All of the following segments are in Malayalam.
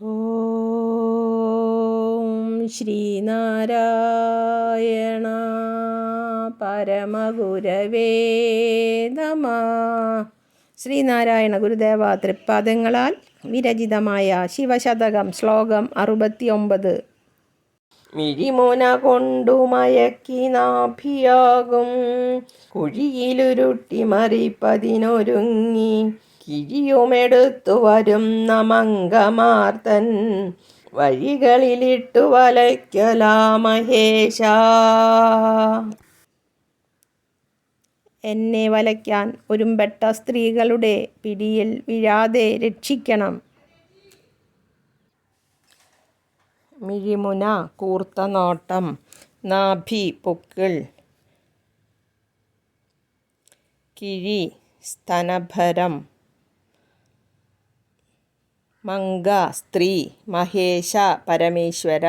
ഓം ശ്രീനാരായണ പരമഗുരവേ നമ. ശ്രീനാരായണ ഗുരുദേവ തൃപ്പാദങ്ങളാൽ വിരചിതമായ ശിവശതകം ശ്ലോകം അറുപത്തിയൊമ്പത്. മിഴിമുന കൊണ്ടു മയക്കി നാഭിയാകും കുഴിയിലുരുട്ടി മറിപ്പതിനൊരുങ്ങി കിഴിയുമെടുത്തു വരുന്ന മംഗമാർത്തൻ വഴികളിലിട്ടു വലയ്ക്കലാ മഹേശ എന്നെ വലയ്ക്കാൻ ഒരുമ്പെട്ട സ്ത്രീകളുടെ പിടിയിൽ വീഴാതെ രക്ഷിക്കണം. മിഴിമുന കൂർത്ത നോട്ടം നാഭി പൊക്കിൾ. കിഴി സ്തനഭരം. മംഗ സ്ത്രീ മഹേശ പരമേശ്വര.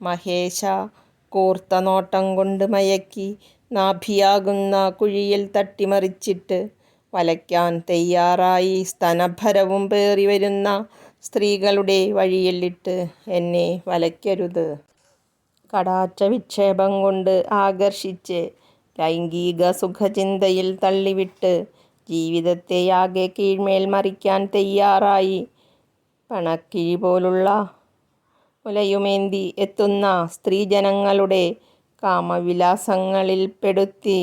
മഹേശ കൂർത്ത നോട്ടം കൊണ്ട് മയക്കി നാഭിയാകുന്ന കുഴിയിൽ തട്ടിമറിച്ചിട്ട് വലയ്ക്കാൻ തയ്യാറായി സ്തനഭരവും പേറി വരുന്ന സ്ത്രീകളുടെ വഴിയിലിട്ട് എന്നെ വലയ്ക്കരുത്. കടാച്ച വിക്ഷേപം കൊണ്ട് ആകർഷിച്ച് ലൈംഗിക സുഖചിന്തയിൽ തള്ളിവിട്ട് ജീവിതത്തെയാകെ കീഴ്മേൽ മറിക്കാൻ തയ്യാറായി പണക്കിഴി പോലുള്ള മുലയുമേന്തി എത്തുന്ന സ്ത്രീജനങ്ങളുടെ കാമവിലാസങ്ങളിൽ പെടുത്തി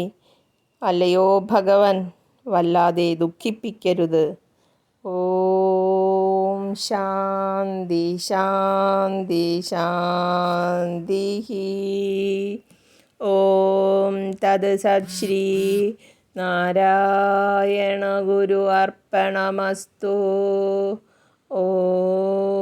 അല്ലയോ ഭഗവൻ വല്ലാതെ ദുഃഖിപ്പിക്കരുത്. ഓം ശാന്തി ശാന്തി ശാന്തി ഓം തത് സത് ശ്രീ നാരായണ ഗുരു അർപ്പണമസ്തു. Oh.